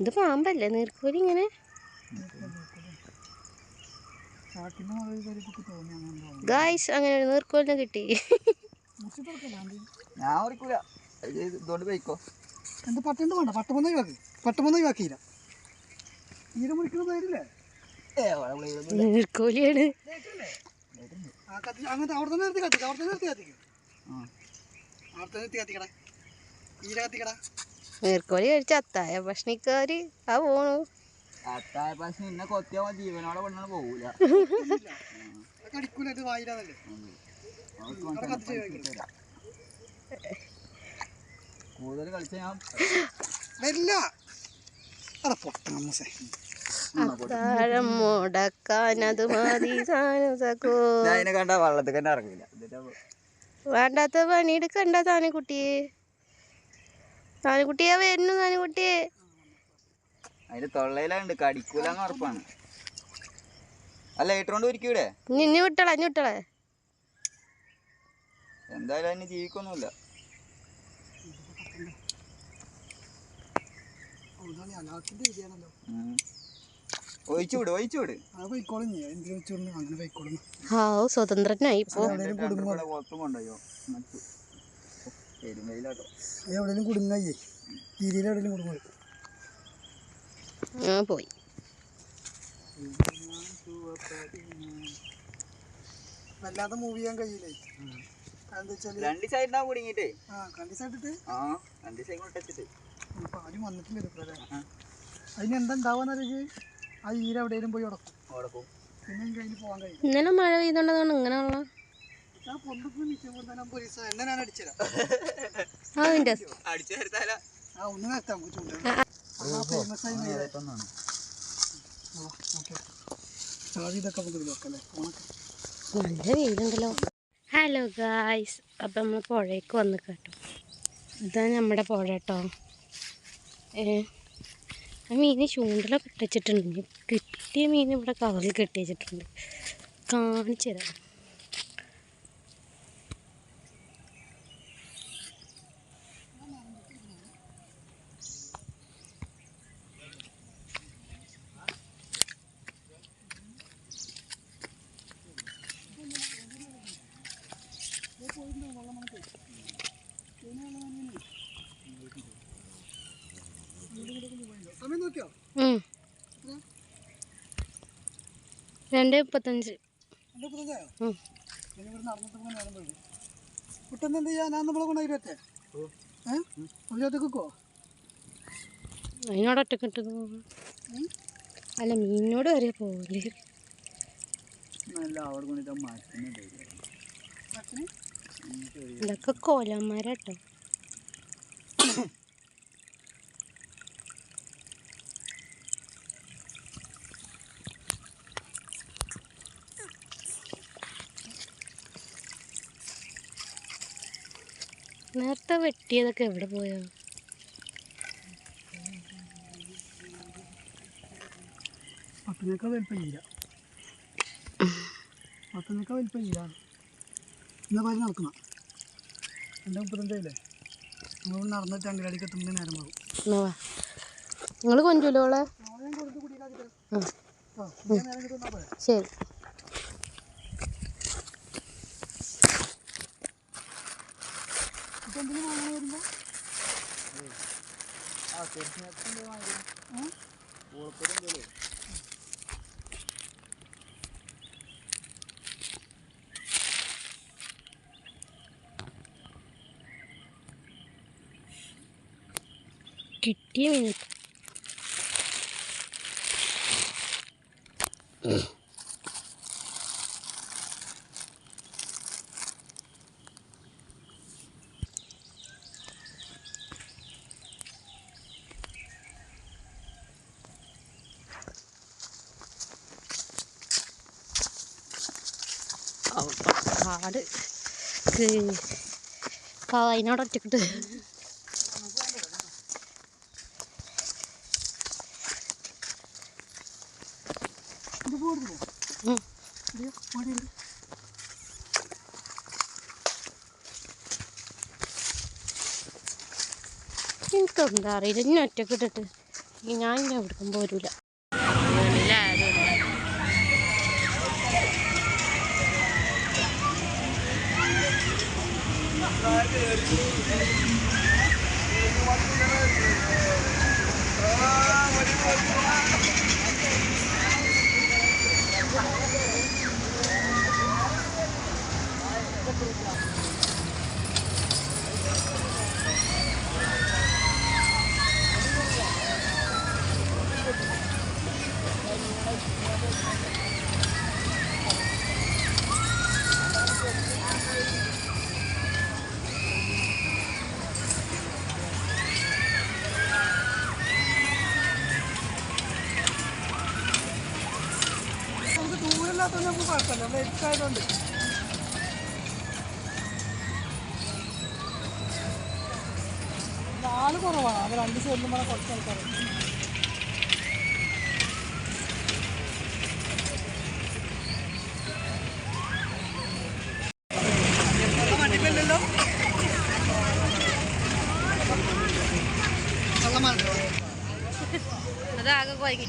ഇത് പാമ്പല്ലേ നീർക്കോലി ഇങ്ങനെ? ഗായ്സ് അങ്ങനെ ഒരു നീർക്കോലിനെ കിട്ടി. ഞാൻ ഇതുകൊണ്ട് പോയിക്കോ. എന്ത് പട്ടുണ്ട് വേണ്ട പട്ടുമൊന്നും ഒഴിവാക്കി. പട്ടുമൊന്നും ഒഴിവാക്കിയില്ല. തീരെ മുറിക്കുന്ന പേരില്ലേ ഏ നീർക്കോലിയാണ് ആ കത്തി അങ്ങനത്തെ അവിടെ തന്നെ നിർത്തി കത്തിക്ക അവിടെ തന്നെ നിർത്തി കത്തിക്കും. നീർക്കോലി കഴിച്ച അത്തായ ഭക്ഷണിക്കാര് ആ പോണു. അത്തായ ഭക്ഷണം കൊത്തിയാ ജീവനോടെ പെണ്ണാണ് പോകൂല. കൂടുതൽ കളിച്ച ഞാൻ വരില്ല. മുടക്കാൻ അത് മതി കണ്ട വള്ളത്തിൽ തന്നെ ഇറങ്ങില്ല എന്നിട്ട് വേണ്ടാത്ത പണിയെടുക്കണ്ട താനുകുട്ടിയെ താനുകുട്ടിയെ വരുന്നു താനുകുട്ടിയെ അതിന്റെ തൊള്ളയിലുണ്ട് കടിക്കൂലെന്ന് ഉറപ്പാണ്. അല്ല ഏറ്റോണ്ട് ഒരിക്കൂടെ നിന്നു വിട്ടള അഞ്ഞു വിട്ടളെ. എന്തായാലും അതിന് ജീവിക്കൊന്നുമില്ല. ഉം. ഒഴിച്ചു വിട് ഒഴിച്ചു വിട് ഹാവ് സ്വതന്ത്രനായി ഇപ്പോ എവിടെയും രണ്ടും കുടുങ്ങായി തീരിയിൽ എവിടെയും കുടുങ്ങും ആ പോയി. വല്ലാതെ മൂവ് ചെയ്യാൻ കഴിയില്ലേ? എന്താ രണ്ട് സൈഡിനാ കുടുങ്ങിട്ടേ ആ രണ്ട് സൈഡ് കൊണ്ടിട്ട് ഇപ്പൊ ആരും വന്നിട്ടില്ല ഇതുപോലെ അതിന് എന്താ ഉണ്ടാവാന്നറിയ ആ ഈര എവിടെയും പോയി ഉടക്കും. അവിടെ പോകും. പിന്നെ എനിക്ക് അതിന് പോകാൻ കഴിയും. ഇന്നലെ മഴ പെയ്തോണ്ടതാണ് ഇങ്ങനെയുള്ള ഞാൻ പൊന്തൊക്കെ നിൽക്കുമ്പോൾ തന്നെ പോലീസ് എന്നെ ഞാൻ അടിച്ചുതരാം അതിന്റെ അടിച്ചു? തരുത്താല ആ ഒന്ന് നിർത്താം ചൂണ്ട ഫേമസ് ആയി ഓക്കെ. ചാവി ഇതൊക്കെ നമുക്ക് നോക്കല്ലേ ഫോണൊക്കെ നല്ല വെയിലുണ്ടല്ലോ. Hello guys. അപ്പം നമ്മൾ പുഴയ്ക്ക് വന്ന് കേട്ടോ. ഇതാണ് നമ്മുടെ പുഴ കേട്ടോ. ഏ? ആ മീൻ ചൂണ്ടലൊക്കെ ഇട്ടിച്ചിട്ടുണ്ട് കിട്ടിയ മീൻ ഇവിടെ കവറിൽ കെട്ടി വെച്ചിട്ടുണ്ട് കാണിച്ചു തരാം സമയം നോക്കിയോ ഉം. രണ്ട് മുപ്പത്തഞ്ച് എന്റെ പുറത്തായോ ഉം. ഇനി ഇവിടെ നടന്നിട്ട് പോകാൻ നേരം മുപ്പത്തഞ്ച് കുട്ടൻ എന്ത് ചെയ്യാ? നമ്മളെ കൊണ്ട് ഇരുപത്തെ. അതിനോട് ഒറ്റയ്ക്ക് ഇട്ട് അല്ല മീനിനോട് വരെ പോകില്ലേ ഇതൊക്കെ കോലന്മാരാട്ടോ. നേരത്തെ വെട്ടിയതൊക്കെ എവിടെ പോയോ? നടക്കണം. എന്റെ മുപ്പത്തഞ്ചായില്ലേ നമ്മൾ നടന്നിട്ട് അങ്കലാടിക്ക് എത്തുമ്പോൾ നേരം പോകും നിങ്ങൾ കൊഞ്ചൂലോളെ ഞാൻ കൊടുത്ത് കുടിയിലാക്കി തരാം ഉം. ആ ഇനി നേരം കിട്ടുന്ന പോലെ ശരി ഇപ്പം എന്തിനു കിട്ടിയ മീൻ കാട് അതിനോട് ഒറ്റക്കിട്ട്. എനിക്കൊന്നും അറിയില്ല. ഇനി ഒറ്റക്കിട്ടിട്ട്. ഞാൻ ഇനി എവിടേക്കും പോരൂല. നമുക്ക് ദൂരമില്ലാത്തതുകൊണ്ട് നമുക്ക് കുഴപ്പമില്ല. ഇവിടെ നാല് കുറവാണ്. അത് രണ്ട് സൈഡിലും കൂടെ കുറച്ച് ആൾക്കാർ കള്ളമാണല്ലോ അതാകെ കുഴങ്ങി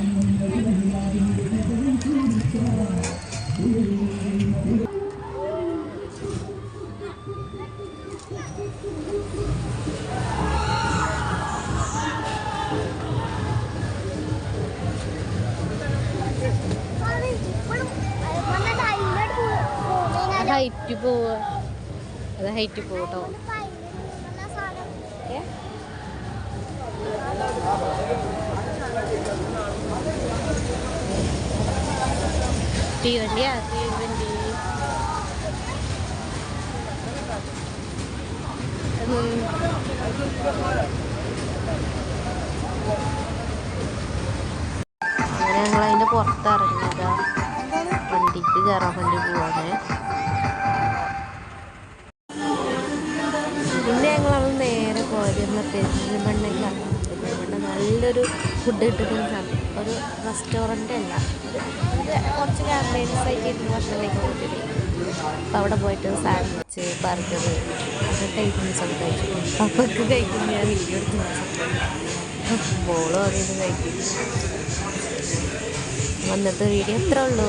ഹൈറ്റ് പോവുക. അത് ഹൈറ്റ് പോട്ടോ തീവണ്ടിയാ തീവണ്ടി. അതിന്റെ പുറത്തിറങ്ങിയതാ. വണ്ടിക്ക് കയറാൻ വേണ്ടി പോവാണേ. പിന്നെ ഞങ്ങൾ അവിടെ നേരെ പോയിരുന്ന പെരിന്തൽമണ്ണയിലാണ് പെരിന്തൽമണ്ണ നല്ലൊരു ഫുഡ് കിട്ടുന്ന സ്ഥലം. ഒരു റെസ്റ്റോറന്റ് അല്ല. കുറച്ച് ക്യാമ്പയിൻസ് ആയിട്ട് ഇരുന്ന് ഭക്ഷണം കഴിക്കാൻ പറ്റില്ല അപ്പോൾ അവിടെ പോയിട്ട് സാൻഡ്വിച്ച് ബർഗർ അങ്ങനത്തെ ഐറ്റംസ് ഒക്കെ കഴിച്ചു അപ്പൊക്കെ കഴിക്കുമ്പോൾ ഞാൻ വീഡിയോ എടുത്ത് ബോളും അതിന് കഴിക്കും വന്നിട്ട് വീഡിയോ എത്ര ഉള്ളൂ.